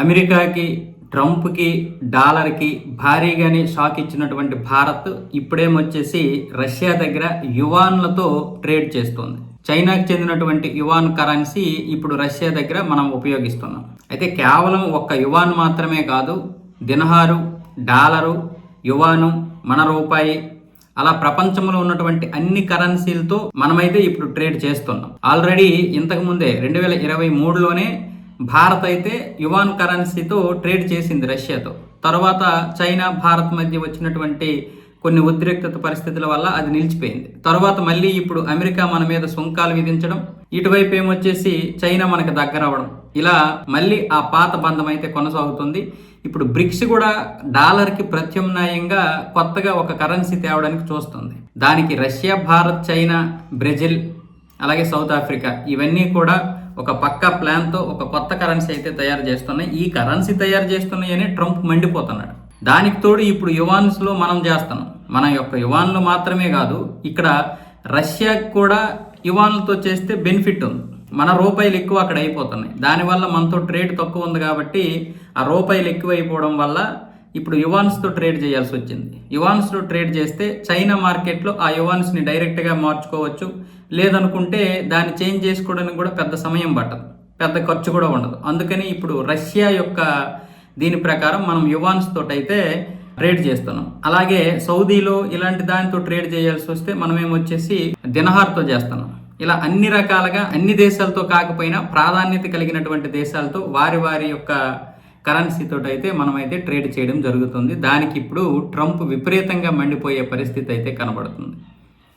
అమెరికాకి ట్రంప్కి డాలర్కి భారీగానే షాక్ ఇచ్చినటువంటి భారత్ ఇప్పుడేమొచ్చేసి రష్యా దగ్గర యువాన్లతో ట్రేడ్ చేస్తుంది. చైనాకి చెందినటువంటి యువాన్ కరెన్సీ ఇప్పుడు రష్యా దగ్గర మనం ఉపయోగిస్తున్నాం. అయితే కేవలం ఒక్క యువాన్ మాత్రమే కాదు దినహారు డాలరు యువాను మన రూపాయి అలా ప్రపంచంలో ఉన్నటువంటి అన్ని కరెన్సీలతో మనమైతే ఇప్పుడు ట్రేడ్ చేస్తున్నాం. ఆల్రెడీ ఇంతకు ముందే రెండు వేల ఇరవై మూడులోనే భారత్ అయితే యువాన్ కరెన్సీతో ట్రేడ్ చేసింది రష్యాతో. తర్వాత చైనా భారత్ మధ్య వచ్చినటువంటి కొన్ని ఉద్రిక్తత పరిస్థితుల వల్ల అది నిలిచిపోయింది. తర్వాత మళ్ళీ ఇప్పుడు అమెరికా మన మీద సుంకాలు విధించడం ఇటువైపు ఏమొచ్చేసి చైనా మనకు దగ్గర అవ్వడం. ఇలా మళ్ళీ ఆ పాత బంధం అయితే కొనసాగుతుంది. ఇప్పుడు బ్రిక్స్ కూడా డాలర్కి ప్రత్యామ్నాయంగా కొత్తగా ఒక కరెన్సీ తేవడానికి చూస్తుంది. దానికి రష్యా భారత్ చైనా బ్రెజిల్ అలాగే సౌత్ ఆఫ్రికా ఇవన్నీ కూడా ఒక పక్కా ప్లాన్తో ఒక కొత్త కరెన్సీ అయితే తయారు చేస్తున్నాయి. ఈ కరెన్సీ తయారు చేస్తున్నాయని ట్రంప్ మండిపోతున్నాడు. దానికి తోడు ఇప్పుడు యువాన్స్లో మనం చేస్తున్నాం. మన యొక్క యువాన్లు మాత్రమే కాదు ఇక్కడ రష్యాకి కూడా యువాన్లతో చేస్తే బెనిఫిట్ ఉంది. మన రూపాయలు ఎక్కువ అక్కడ అయిపోతున్నాయి. దానివల్ల మనతో ట్రేడ్ తక్కువ ఉంది కాబట్టి ఆ రూపాయలు ఎక్కువ అయిపోవడం వల్ల ఇప్పుడు యువాన్స్తో ట్రేడ్ చేయాల్సి వచ్చింది. యువాన్స్తో ట్రేడ్ చేస్తే చైనా మార్కెట్లో ఆ యువాన్స్ని డైరెక్ట్గా మార్చుకోవచ్చు. లేదనుకుంటే దాన్ని చేంజ్ చేసుకోవడానికి కూడా పెద్ద సమయం పట్టదు. పెద్ద ఖర్చు కూడా ఉండదు. అందుకని ఇప్పుడు రష్యా యొక్క దీని ప్రకారం మనం యువాన్స్ తోటైతే ట్రేడ్ చేస్తున్నాం. అలాగే సౌదీలో ఇలాంటి దానితో ట్రేడ్ చేయాల్సి వస్తే మనం ఏమొచ్చేసి దినహార్తో చేస్తున్నాం. ఇలా అన్ని రకాలుగా అన్ని దేశాలతో కాకపోయినా ప్రాధాన్యత కలిగినటువంటి దేశాలతో వారి వారి యొక్క కరెన్సీతో అయితే మనమైతే ట్రేడ్ చేయడం జరుగుతుంది. దానికి ఇప్పుడు ట్రంప్ విపరీతంగా మండిపోయే పరిస్థితి అయితే కనబడుతుంది.